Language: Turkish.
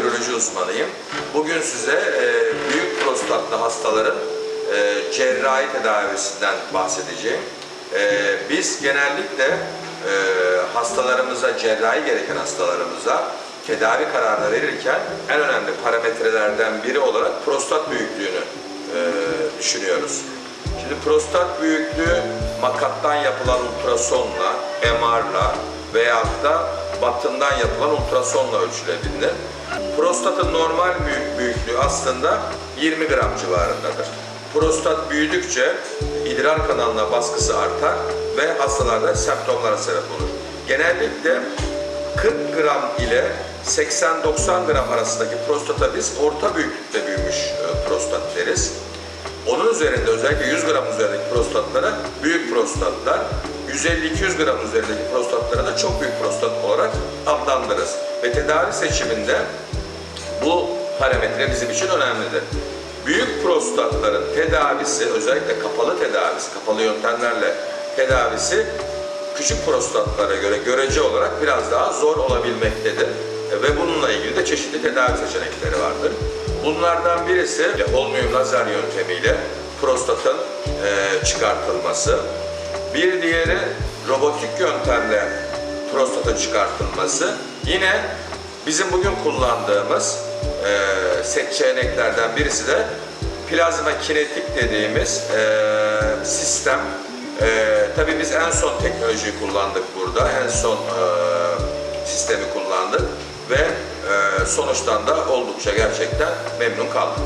uroloji uzmanıyım. Bugün size e, büyük prostatlı hastaların e, cerrahi tedavisinden bahsedeceğim. E, biz genellikle hastalarımıza, cerrahi gereken hastalarımıza tedavi kararı verirken en önemli parametrelerden biri olarak prostat büyüklüğünü düşünüyoruz. Şimdi prostat büyüklüğü makattan yapılan ultrasonla, MR'la veyahut da batından yapılan ultrasonla ölçülebilir. Prostatın normal büyük büyüklüğü aslında 20 gram civarındadır. Prostat büyüdükçe idrar kanalına baskısı artar ve hastalarda semptomlara sebep olur. Genellikle 40 gram ile 80-90 gram arasındaki prostata biz orta büyüklükte büyümüş e, prostat deriz. Onun üzerinde özellikle 100 gram üzerindeki prostatlara büyük prostatlar, 150-200 gram üzerindeki prostatlara da çok büyük prostat olarak adlandırırız. Ve tedavi seçiminde bu parametre bizim için önemlidir. Büyük prostatların tedavisi, özellikle kapalı tedavisi, kapalı yöntemlerle tedavisi küçük prostatlara göre görece olarak biraz daha zor olabilmektedir. Ve bununla ilgili de çeşitli tedavi seçenekleri vardır. Bunlardan birisi holmium lazer yöntemiyle prostatın e, çıkartılması. Bir diğeri robotik yöntemle prostatın çıkartılması. Yine bizim bugün kullandığımız e, seçeneklerden birisi de plazma kinetik dediğimiz e, sistem. E, tabii biz en son teknolojiyi kullandık burada. En son e, sistemi kullandık e, sonuçtan da oldukça gerçekten memnun kaldık.